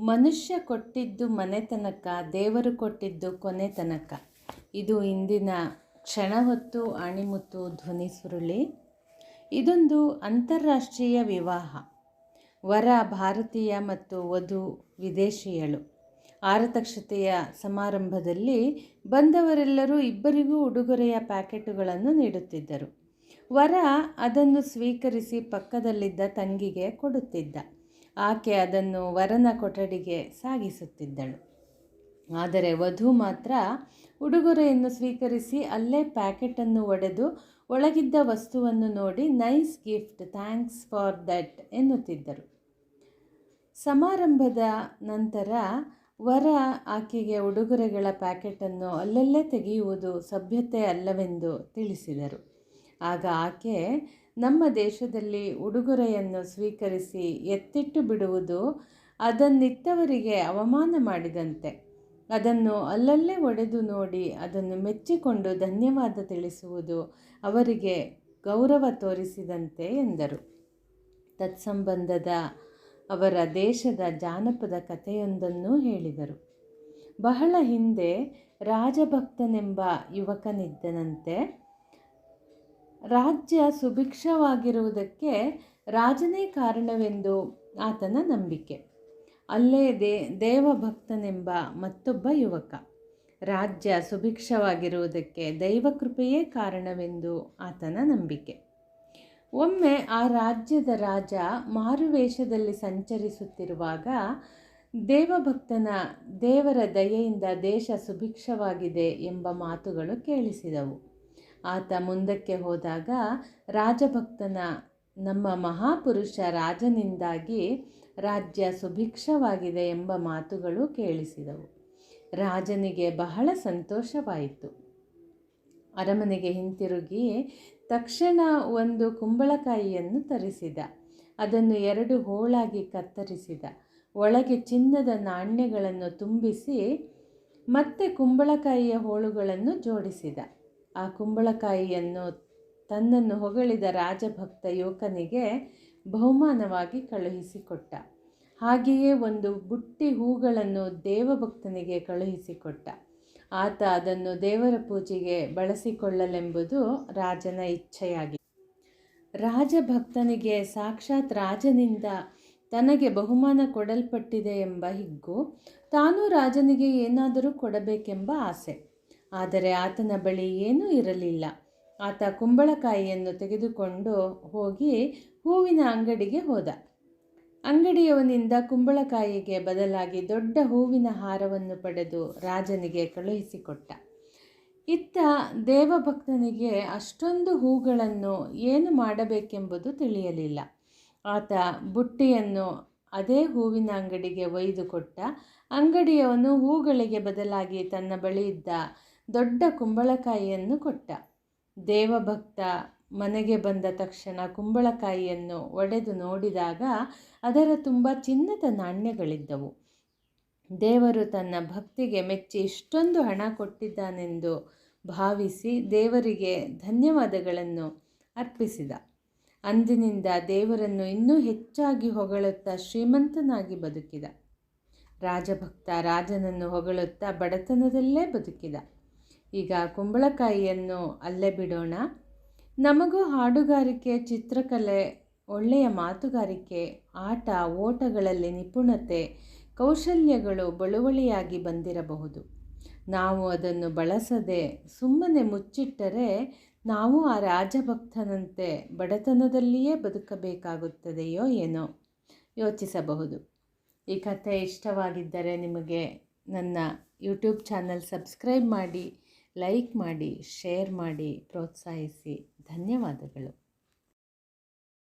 ಮನುಷ್ಯ ಕೊಟ್ಟಿದ್ದು ಮನೆ ತನಕ ದೇವರು ಕೊಟ್ಟಿದ್ದು ಕೊನೆ ತನಕ ಇದು ಇಂದಿನ ಕ್ಷಣ ಹೊತ್ತು ಅಣಿಮುತ್ತು ಧ್ವನಿ ಸುರುಳಿ. ಇದೊಂದು ಅಂತಾರಾಷ್ಟ್ರೀಯ ವಿವಾಹ. ವರ, ಭಾರತೀಯ ಮತ್ತು ವಧು ವಿದೇಶಿಯಳು. ಆರತಕ್ಷತೆಯ ಸಮಾರಂಭದಲ್ಲಿ ಬಂದವರೆಲ್ಲರೂ ಇಬ್ಬರಿಗೂ ಉಡುಗೊರೆಯ ಪ್ಯಾಕೆಟುಗಳನ್ನು ನೀಡುತ್ತಿದ್ದರು. ವರ ಅದನ್ನು ಸ್ವೀಕರಿಸಿ ಪಕ್ಕದಲ್ಲಿದ್ದ ತಂಗಿಗೆ ಕೊಡುತ್ತಿದ್ದ. ಆಕೆ ಅದನ್ನು ವರನ ಕೊಠಡಿಗೆ ಸಾಗಿಸುತ್ತಿದ್ದಳು. ಆದರೆ ವಧು ಮಾತ್ರ ಉಡುಗೊರೆಯನ್ನು ಸ್ವೀಕರಿಸಿ ಅಲ್ಲೇ ಪ್ಯಾಕೆಟನ್ನು ಒಡೆದು ಒಳಗಿದ್ದ ವಸ್ತುವನ್ನು ನೋಡಿ nice gift, thanks for that ಎನ್ನುತ್ತಿದ್ದರು. ಸಮಾರಂಭದ ನಂತರ ವರ ಆಕೆಗೆ ಉಡುಗೊರೆಗಳ ಪ್ಯಾಕೆಟನ್ನು ಅಲ್ಲಲ್ಲೇ ತೆಗೆಯುವುದು ಸಭ್ಯತೆ ಅಲ್ಲವೆಂದು ತಿಳಿಸಿದರು. ಆಗ ಆಕೆ ನಮ್ಮ ದೇಶದಲ್ಲಿ ಉಡುಗೊರೆಯನ್ನು ಸ್ವೀಕರಿಸಿ ಎತ್ತಿಟ್ಟು ಬಿಡುವುದು ಅದನ್ನಿತ್ತವರಿಗೆ ಅವಮಾನ ಮಾಡಿದಂತೆ. ಅದನ್ನು ಅಲ್ಲಲ್ಲೇ ಒಡೆದು ನೋಡಿ ಅದನ್ನು ಮೆಚ್ಚಿಕೊಂಡು ಧನ್ಯವಾದ ತಿಳಿಸುವುದು ಅವರಿಗೆ ಗೌರವ ತೋರಿಸಿದಂತೆ ಎಂದರು. ತತ್ಸಂಬಂಧದ ಅವರ ದೇಶದ ಜಾನಪದ ಕಥೆಯೊಂದನ್ನು ಹೇಳಿದರು. ಬಹಳ ಹಿಂದೆ ರಾಜಭಕ್ತನೆಂಬ ಯುವಕನಿದ್ದನಂತೆ ರಾಜ್ಯ ಸುಭಿಕ್ಷವಾಗಿರುವುದಕ್ಕೆ ರಾಜನೇ ಕಾರಣವೆಂದು ಆತನ ನಂಬಿಕೆ. ಅಲ್ಲೇ ದೇ, ದೇವಭಕ್ತನೆಂಬ ಮತ್ತೊಬ್ಬ ಯುವಕ. ರಾಜ್ಯ ಸುಭಿಕ್ಷವಾಗಿರುವುದಕ್ಕೆ ದೈವಕೃಪೆಯೇ ಕಾರಣವೆಂದು ಆತನ ನಂಬಿಕೆ. ಒಮ್ಮೆ ಆ ರಾಜ್ಯದ ರಾಜ ಮಾರುವೇಷದಲ್ಲಿ ಸಂಚರಿಸುತ್ತಿರುವಾಗ ದೇವಭಕ್ತನ ದೇವರ ದಯೆಯಿಂದ ದೇಶ ಸುಭಿಕ್ಷವಾಗಿದೆ ಎಂಬ ಮಾತುಗಳು ಕೇಳಿಸಿದವು. ಆತ ಮುಂದಕ್ಕೆ ಹೋದಾಗ ರಾಜಭಕ್ತನ, ನಮ್ಮ ಮಹಾಪುರುಷ ರಾಜನಿಂದಾಗಿ ರಾಜ್ಯ ಸುಭಿಕ್ಷವಾಗಿದೆ ಎಂಬ ಮಾತುಗಳು ಕೇಳಿಸಿದವು. ರಾಜನಿಗೆ ಬಹಳ ಸಂತೋಷವಾಯಿತು. ಅರಮನೆಗೆ ಹಿಂತಿರುಗಿ ತಕ್ಷಣ ಒಂದು ಕುಂಬಳಕಾಯಿಯನ್ನು ತರಿಸಿದ. ಅದನ್ನು ಎರಡು ಹೋಳಾಗಿ ಕತ್ತರಿಸಿದ. ಒಳಗೆ ಚಿನ್ನದ ನಾಣ್ಯಗಳನ್ನು ತುಂಬಿಸಿ ಮತ್ತೆ ಕುಂಬಳಕಾಯಿಯ ಹೋಳುಗಳನ್ನು ಜೋಡಿಸಿದ. ಆ ಕುಂಬಳಕಾಯಿಯನ್ನು ತನ್ನನ್ನು ಹೊಗಳಿದ ರಾಜಭಕ್ತ ಯುವಕನಿಗೆ ಬಹುಮಾನವಾಗಿ ಕಳುಹಿಸಿಕೊಟ್ಟ. ಹಾಗೆಯೇ ಒಂದು ಬುಟ್ಟಿ ಹೂಗಳನ್ನು ದೇವಭಕ್ತನಿಗೆ ಕಳುಹಿಸಿಕೊಟ್ಟ. ಆತ ಅದನ್ನು ದೇವರ ಪೂಜೆಗೆ ಬಳಸಿಕೊಳ್ಳಲೆಂಬುದು ರಾಜನ ಇಚ್ಛೆಯಾಗಿತ್ತು ರಾಜಭಕ್ತನಿಗೆ ಸಾಕ್ಷಾತ್ ರಾಜನಿಂದ ತನಗೆ ಬಹುಮಾನ ಕೊಡಲ್ಪಟ್ಟಿದೆ ಎಂಬ ಹಿಗ್ಗು ತಾನೂ ರಾಜನಿಗೆ ಏನಾದರೂ ಕೊಡಬೇಕೆಂಬ ಆಸೆ. ಆದರೆ ಆತನ ಬಳಿ ಏನೂ ಇರಲಿಲ್ಲ. ಆತ ಕುಂಬಳಕಾಯಿಯನ್ನು ತೆಗೆದುಕೊಂಡು ಹೋಗಿ ಹೂವಿನ ಅಂಗಡಿಗೆ ಹೋದ. ಅಂಗಡಿಯವನಿಂದ ಕುಂಬಳಕಾಯಿಗೆ ಬದಲಾಗಿ ದೊಡ್ಡ ಹೂವಿನ ಹಾರವನ್ನು ಪಡೆದು ರಾಜನಿಗೆ ಕಳುಹಿಸಿಕೊಟ್ಟ. ಇತ್ತ ದೇವಭಕ್ತನಿಗೆ ಅಷ್ಟೊಂದು ಹೂಗಳನ್ನು ಏನು ಮಾಡಬೇಕೆಂಬುದು ತಿಳಿಯಲಿಲ್ಲ. ಆತ ಬುಟ್ಟಿಯನ್ನು ಅದೇ ಹೂವಿನ ಅಂಗಡಿಗೆ ಒಯ್ದುಕೊಟ್ಟ. ಅಂಗಡಿಯವನು ಹೂಗಳಿಗೆ ಬದಲಾಗಿ ತನ್ನ ಬಳಿ ಇದ್ದ ದೊಡ್ಡ ಕುಂಬಳಕಾಯಿಯನ್ನು ಕೊಟ್ಟ. ದೇವಭಕ್ತ ಮನೆಗೆ ಬಂದ ತಕ್ಷಣ ಕುಂಬಳಕಾಯಿಯನ್ನು ಒಡೆದು ನೋಡಿದಾಗ ಅದರ ತುಂಬ ಚಿನ್ನದ ನಾಣ್ಯಗಳಿದ್ದವು. ದೇವರು ತನ್ನ ಭಕ್ತಿಗೆ ಮೆಚ್ಚಿ ಇಷ್ಟೊಂದು ಹಣ ಕೊಟ್ಟಿದ್ದಾನೆಂದು ಭಾವಿಸಿ ದೇವರಿಗೆ ಧನ್ಯವಾದಗಳನ್ನು ಅರ್ಪಿಸಿದ. ಅಂದಿನಿಂದ ದೇವರನ್ನು ಇನ್ನೂ ಹೆಚ್ಚಾಗಿ ಹೊಗಳುತ್ತಾ ಶ್ರೀಮಂತನಾಗಿ ಬದುಕಿದ. ರಾಜಭಕ್ತ ರಾಜನನ್ನು ಹೊಗಳುತ್ತಾ ಬಡತನದಲ್ಲೇ ಬದುಕಿದ. ಈಗ ಕುಂಬಳಕಾಯಿಯನ್ನು ಅಲ್ಲೇ ಬಿಡೋಣ. ನಮಗೂ ಹಾಡುಗಾರಿಕೆ, ಚಿತ್ರಕಲೆ, ಒಳ್ಳೆಯ ಮಾತುಗಾರಿಕೆ, ಆಟ, ಓಟಗಳಲ್ಲಿ ನಿಪುಣತೆ, ಕೌಶಲ್ಯಗಳು ಬಳುವಳಿಯಾಗಿ ಬಂದಿರಬಹುದು. ನಾವು ಅದನ್ನು ಬಳಸದೆ, ಸುಮ್ಮನೆ ಮುಚ್ಚಿಟ್ಟರೆ ನಾವು ಆ ರಾಜಭಕ್ತನಂತೆ ಬಡತನದಲ್ಲಿಯೇ ಬದುಕಬೇಕಾಗುತ್ತದೆಯೋ ಏನೋ ಯೋಚಿಸಬಹುದು. ಈ ಕಥೆ ಇಷ್ಟವಾಗಿದ್ದರೆ ನಿಮಗೆ ನನ್ನ ಯೂಟ್ಯೂಬ್ ಚಾನಲ್ ಸಬ್ಸ್ಕ್ರೈಬ್ ಮಾಡಿ ಲೈಕ್ ಮಾಡಿ ಶೇರ್ ಮಾಡಿ ಪ್ರೋತ್ಸಾಹಿಸಿ. ಧನ್ಯವಾದಗಳು.